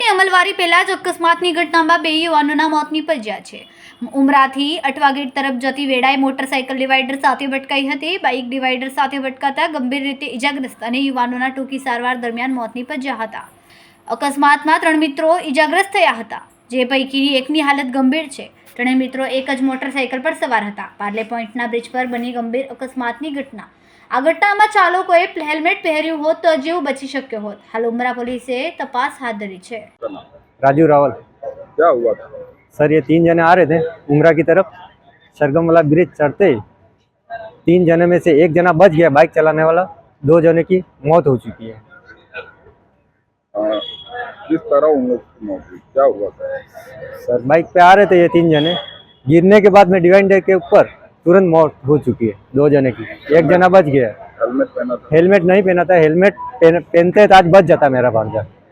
હેલ્મેટની અમલવારી પહેલા જ અકસ્માતની ઘટનામાં બે યુવાનોના મોત નીપજ્યા છે. ઉમરાથી અટવા ગેટ તરફ જતી વેળાએ મોટરસાયકલ ડિવાઈડર સાથે ભટકાઈ હતી. બાઇક ડિવાઈડર સાથે ભટકાતા ગંભીર રીતે ઇજાગ્રસ્ત અને યુવાનોના ટૂંકી સારવાર દરમિયાન મોત નીપજ્યા હતા. અકસ્માતમાં ત્રણ મિત્રો ઇજાગ્રસ્ત થયા હતા. જે પૈકીની એકની હાલત ગંભીર છે ત્રણેય મિત્રો એક જ મોટરસાયકલ પર સવાર હતા પાર્લે પોઈન્ટના બ્રિજ પર બની ગંભીર અકસ્માતની ઘટના આ ઘટનામાં ચાલકોએ હેલ્મેટ પહેર્યું હોત તો જીવ બચી શક્યો હોત હાલ ઉમરા પોલીસે તપાસ હાથ ધરી છે राजू रावल क्या हुआ था सर ये तीन जने आ रहे थे उमरा की तरफ सरगम वाला ब्रिज चढ़ते ही तीन जने में से एक जना बच गया बाइक चलाने वाला दो जने की मौत हो चुकी है हाँ, किस तरह उन लोग की मौत हुई क्या हुआ था? सर बाइक पे आ रहे थे ये तीन जने। गिरने के बाद में डिवाइडर के ऊपर तुरंत मौत हो चुकी है दो जने की। एक जना बच गया। हेलमेट पहना था। हेलमेट नहीं पहना था हेलमेट पहन- पहनते तो आज बच जाता मेरा भांजा।